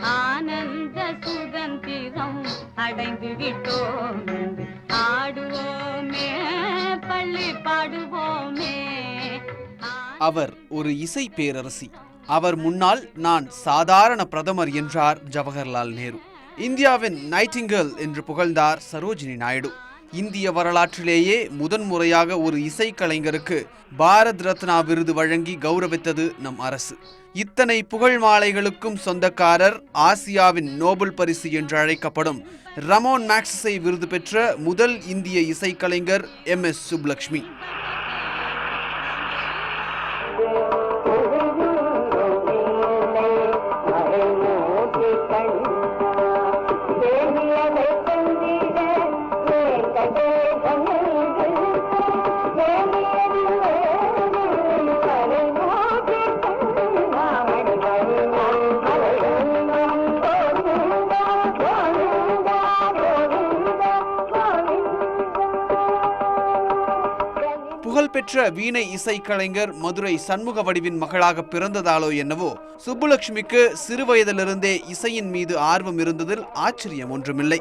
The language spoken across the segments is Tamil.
ஆனந்த சுதந்திரம் அடைந்து விட்டோம். ஆடுவோமே பள்ளி பாடுவோமே. அவர் ஒரு இசை பேரரசி. அவர் முன்னால் நான் சாதாரண பிரதமர் என்றார் ஜவஹர்லால் நேரு. இந்தியாவின் நைட்டிங்கல் என்று புகழ்ந்தார் சரோஜினி நாயுடு. இந்திய வரலாற்றிலேயே முதன்முறையாக ஒரு இசைக்கலைஞருக்கு பாரத் ரத்னா விருது வழங்கி கௌரவித்தது நம் அரசு. இத்தனை புகழ் மாலைகளுக்கும் சொந்தக்காரர் ஆசியாவின் நோபல் பரிசு என்று அழைக்கப்படும் ரமோன் மேக்ஸை விருது பெற்ற முதல் இந்திய இசைக்கலைஞர் எம் எஸ் சுப்லக்ஷ்மி. புகழ்பெற்ற வீணை இசைக்கலைஞர் மதுரை சண்முக வடிவின் மகளாக பிறந்ததாலோ என்னவோ சுப்புலட்சுமிக்கு சிறுவயதிலிருந்தே இசையின் மீது ஆர்வம் இருந்ததில் ஆச்சரியம் ஒன்றுமில்லை.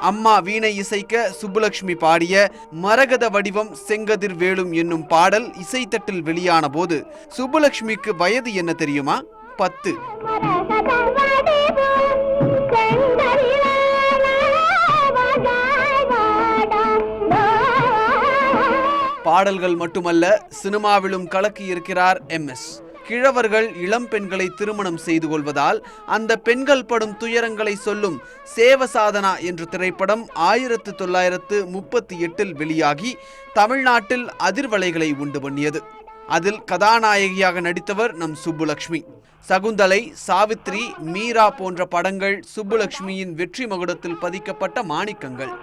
அம்மா வீணை இசைக்க சுப்புலட்சுமி பாடிய மரகத வடிவம் செங்கதிர் வேலும் என்னும் பாடல் இசைத்தட்டில் வெளியான போது சுப்புலட்சுமிக்கு வயது என்ன தெரியுமா? பத்து. பாடல்கள் மட்டுமல்ல சினிமாவிலும் கலக்கியிருக்கிறார் எம் எஸ். கிழவர்கள் இளம் பெண்களை திருமணம் செய்து கொள்வதால் அந்த பெண்கள் படும் துயரங்களை சொல்லும் சேவசாதனா என்ற திரைப்படம் ஆயிரத்து தொள்ளாயிரத்து முப்பத்தி எட்டில் வெளியாகி தமிழ்நாட்டில் அதிர்வலைகளை உண்டு பண்ணியது. அதில் கதாநாயகியாக நடித்தவர் நம் சுப்புலக்ஷ்மி. சகுந்தலை சாவித்ரி மீரா போன்ற படங்கள் சுப்புலக்ஷ்மியின் வெற்றி மகுடத்தில் பதிக்கப்பட்ட மாணிக்கங்கள்.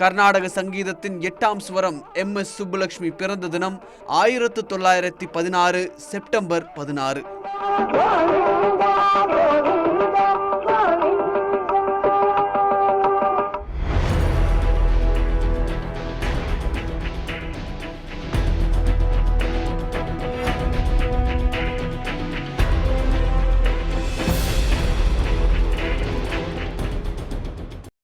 கர்நாடக சங்கீதத்தின் எட்டாம் ஸ்வரம் எம் எஸ் சுப்புலட்சுமி பிறந்த தினம் ஆயிரத்து தொள்ளாயிரத்தி பதினாறு செப்டம்பர் பதினாறு.